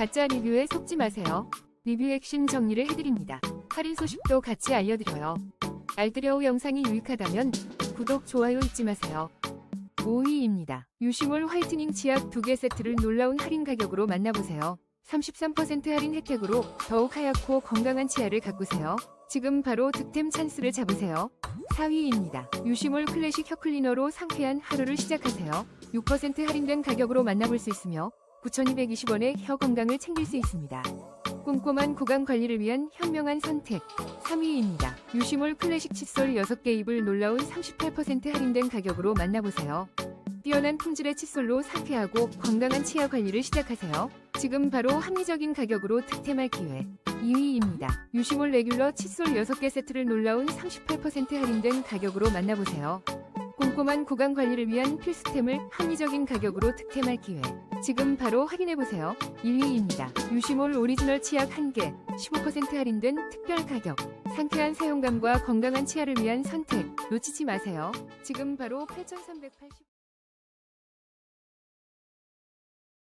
가짜 리뷰에 속지 마세요. 리뷰 핵심 정리를 해드립니다. 할인 소식도 같이 알려드려요. 알뜰여우 영상이 유익하다면 구독, 좋아요 잊지 마세요. 5위입니다. 유시몰 화이트닝 치약 2개 세트를 놀라운 할인 가격으로 만나보세요. 33% 할인 혜택으로 더욱 하얗고 건강한 치아를 가꾸세요. 지금 바로 득템 찬스를 잡으세요. 4위입니다. 유시몰 클래식 혀 클리너로 상쾌한 하루를 시작하세요. 6% 할인된 가격으로 만나볼 수 있으며 9,220원에 혀 건강을 챙길 수 있습니다. 꼼꼼한 구강 관리를 위한 현명한 선택 3위입니다. 유시몰 클래식 칫솔 6개 입을 놀라운 38% 할인된 가격으로 만나보세요. 뛰어난 품질의 칫솔로 상쾌하고 건강한 치아 관리를 시작하세요. 지금 바로 합리적인 가격으로 득템할 기회. 2위입니다. 유시몰 레귤러 칫솔 6개 세트를 놀라운 38% 할인된 가격으로 만나보세요. 꼼꼼한 구강 관리를 위한 필수템을 합리적인 가격으로 득템할 기회. 지금 바로 확인해보세요. 1위입니다. 유시몰 오리지널 치약 1개, 15% 할인된 특별 가격. 상쾌한 사용감과 건강한 치아를 위한 선택. 놓치지 마세요. 지금 바로 8,380.